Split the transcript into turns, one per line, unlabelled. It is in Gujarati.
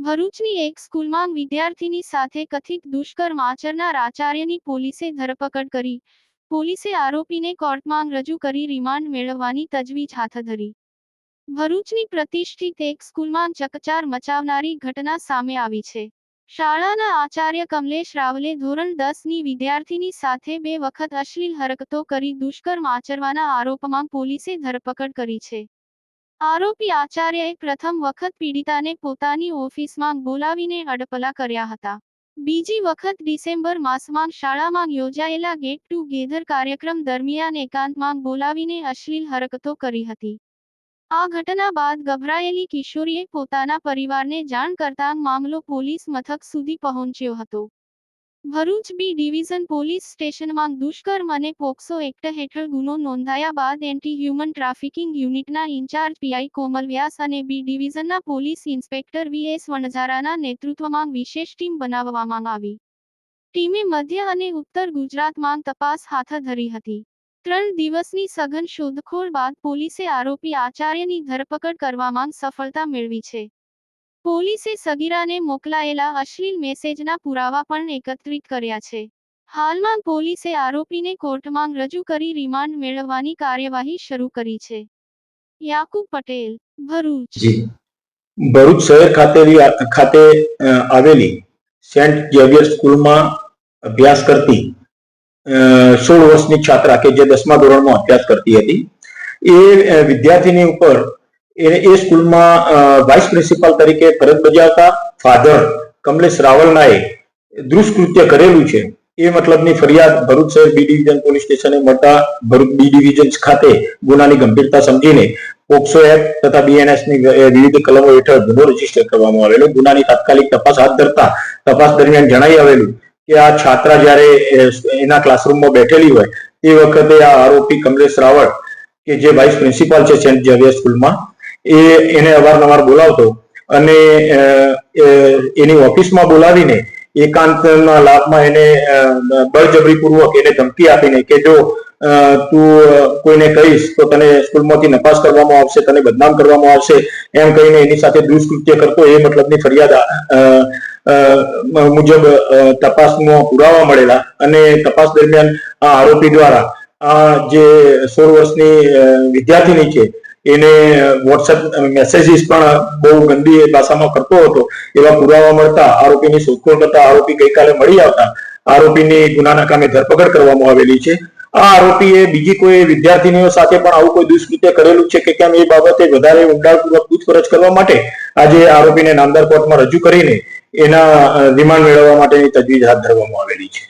ભરૂચની એક સ્કૂલમાં વિદ્યાર્થીની સાથે કથિત દુષ્કર્મ આચરનાર આચાર્યની પોલીસે ધરપકડ કરી. પોલીસે આરોપીને કોર્ટમાં રજૂ કરી રિમાન્ડ મેળવવાની તજવીજ હાથ ધરી. ભરૂચની પ્રતિષ્ઠિત એક સ્કૂલમાં ચકચાર મચાવનારી ઘટના સામે આવી છે. શાળાના આચાર્ય કમલેશ રાવલે ધોરણ દસની વિદ્યાર્થીની સાથે બે વખત અશ્લીલ હરકતો કરી દુષ્કર્મ આચરવાના આરોપમાં પોલીસે ધરપકડ કરી છે. આરોપી આચાર્યએ પ્રથમ વખત પીડિતાને પોતાની ઓફિસમાં બોલાવીને અડપલા કર્યા હતા. બીજી વખત ડિસેમ્બર માસમાં શાળામાં યોજાયેલા ગેટ ટુગેધર કાર્યક્રમ દરમિયાન એકાંતમાં બોલાવીને અશ્લીલ હરકતો કરી હતી. આ ઘટના બાદ ગભરાયેલી કિશોરીએ પોતાના પરિવારને જાણ કરતાં મામલો પોલીસ મથક સુધી પહોંચ્યો હતો. ભરૂચ બી ડિવિઝન પોલીસ સ્ટેશનમાં દુષ્કર્મ અને પોક્સો એક્ટ હેઠળ ગુનો નોંધાયા બાદ એન્ટી હ્યુમન ટ્રાફિકિંગ યુનિટના in charge PI Komal Vyas અને બી ડિવિઝનના પોલીસ ઇન્સ્પેક્ટર વી એસ વણઝારાના નેતૃત્વમાં વિશેષ ટીમ બનાવવામાં આવી. ટીમે મધ્ય અને ઉત્તર ગુજરાતમાં તપાસ હાથ ધરી હતી. ત્રણ દિવસની સઘન શોધખોળ બાદ પોલીસે આરોપી આચાર્યની ધરપકડ કરવામાં સફળતા મેળવી છે. પોલીસે સગીરાને મોકલાયેલા અશ્લીલ મેસેજના પુરાવા પણ એકત્રિત કર્યા છે. હાલમાં પોલીસે આરોપીને કોર્ટમાં રજૂ કરી રિમાન્ડ મેળવવાની કાર્યવાહી શરૂ કરી છે. યાકુબ પટેલ, ભરૂચ.
ભરૂચ શહેર ખાતે ખાતે આવેલી સેન્ટ ઝેવિયર સ્કૂલમાં અભ્યાસ કરતી સોળ વર્ષની છાત્રા કે જે દસમા ધોરણમાં અભ્યાસ કરતી હતી. એ વિદ્યાર્થીની ઉપર એ એ સ્કૂલમાં વાઇસ પ્રિન્સિપાલ તરીકે ફરજ બજાવતા ફાધર કમલેશ રાવલનાએ દુષ્કૃત્ય કરેલું છે. એ મતલબની ફરિયાદ ભરૂચ શહેર બી ડિવિઝન પોલીસ સ્ટેશને મળતા ભરૂચ બી ડિવિઝન ખાતે ગુનાની ગંભીરતા સમજીને પોક્સો એક્ટ તથા બીએનએસની વિવિધ કલમો હેઠળ ગુનો રજિસ્ટર કરવામાં આવેલો. ગુનાની તાત્કાલિક તપાસ હાથ ધરતા તપાસ દરમિયાન જણાઈ આવેલું કે આ છાત્રા જ્યારે એના ક્લાસરૂમમાં બેઠેલી હોય, તે વખતે આ આરોપી કમલેશ રાવળ કે જે વાઇસ પ્રિન્સિપાલ છે, સેન્ટ ઝેવિયર સ્કૂલમાં એ એને અવારનવાર બોલાવતો અને એની ઓફિસમાં બોલાવીને એકાંતના લાભમાં એને બળજબરી બળજબરીપૂર્વક એને ધમકી આપીને કે જો તું કોઈને કહીશ તો તને સ્કૂલમાંથી નપાસ કરવામાં આવશે, તને બદનામ કરવામાં આવશે, એમ કહીને એની સાથે દુષ્કૃત્ય કરતો એ મતલબની ફરિયાદ મુજબ તપાસમાં પુરાવા મળેલા અને તપાસ દરમિયાન આ આરોપી દ્વારા આ જે સોળ વર્ષની વિદ્યાર્થીની છે એને વોટ્સએપ મેસેજીસ પણ બહુ ગંદી ભાષામાં કરતો હતો. એવા પુરાવા મળતા, આરોપીની શોધખોળ કરતા આરોપી ગઈકાલે મળી આવતા. આરોપીની ગુનાના કામે ધરપકડ કરવામાં આવેલી છે. આ આરોપીએ બીજી કોઈ વિદ્યાર્થીનીઓ સાથે પણ આવું કોઈ દુષ્કૃત્ય કરેલું છે કે કેમ એ બાબતે વધારે ઊંડાણપૂર્વક પૂછપરછ કરવા માટે આજે આરોપીને નામદાર કોર્ટમાં રજૂ કરીને એના રિમાન્ડ મેળવવા માટેની તજવીજ હાથ ધરવામાં આવેલી છે.